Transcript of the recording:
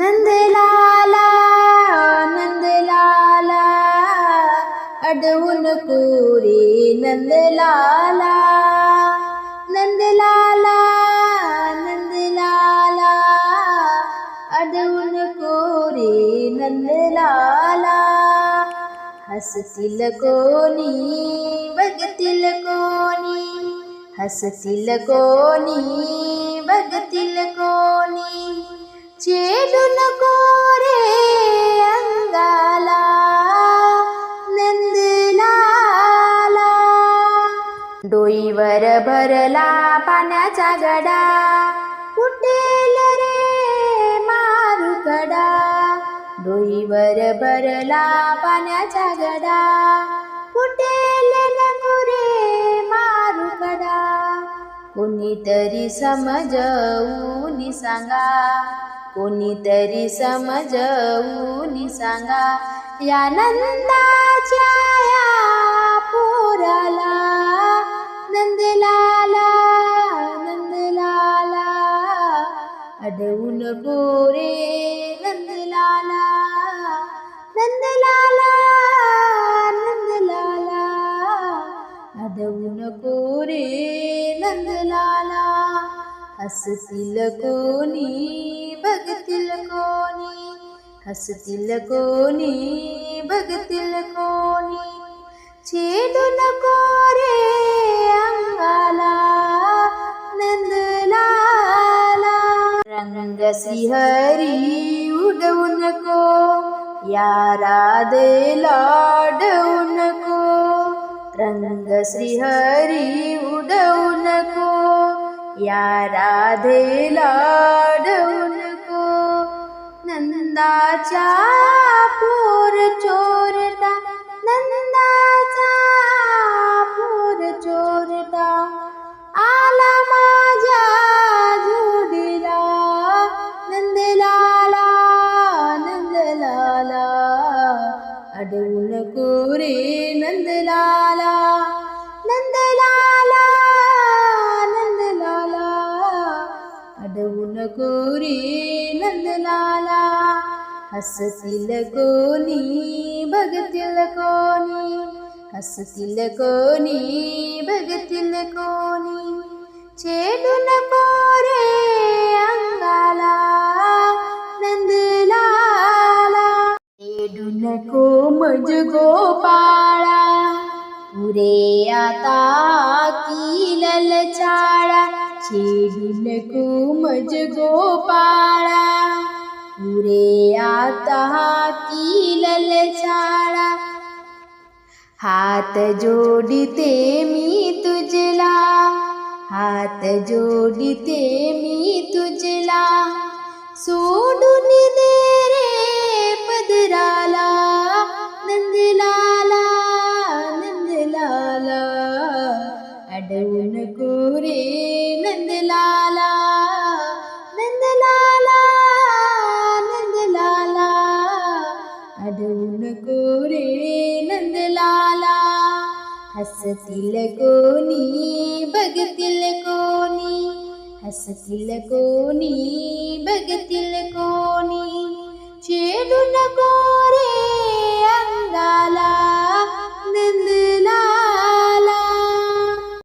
नन्दल अडुल्पूरि नन्दल नन्दल नन्दल अडुलूरि नन्दला हस्ति को नी भगति हसील को नी भगति डोईवर भरला पाण्याचा गडा. कुटेल रे मारुकडा डोईवर भरला पाण्याचा गडा. कुटेल नको रे मारुकडा कोणीतरी समजवून सांगा. कोणीतरी समजवून सांगा. या नंदाच्या अडवून गोरे नंदलाला नंदलाला नंदलाला अडवून गोरे नंदलाला हसतील कोणी बघतील कोणी हसतील कोणी बघतील कोणी छेदून कोरे रंग श्रीहरी उडवू नको या राधेला अडवू नको। रंग श्रीहरी उडवू नको या राधेला अडवू नको। नंदाच्या पोर चोरटा అడవున కోరే నందలాలా నందలాలా నందలాలా. అడవున కోరే నందలాలా హసతిలకోని భగతిలకోని హసతిలకోని భగతిలకోని చేడున नको मज गोपाळा पुरे आता की ललचाळा छेडू नको मज गोपाळा पुरे आता की ललचाळा हात जोडिते मी तुझला हात जोडिते मी तुझला, सोडून दे नंद ला नंदा नंद लाला अॼु ने नंद लाला हसील कोनी भग थी कोनी हस थी कोन भग थी कोन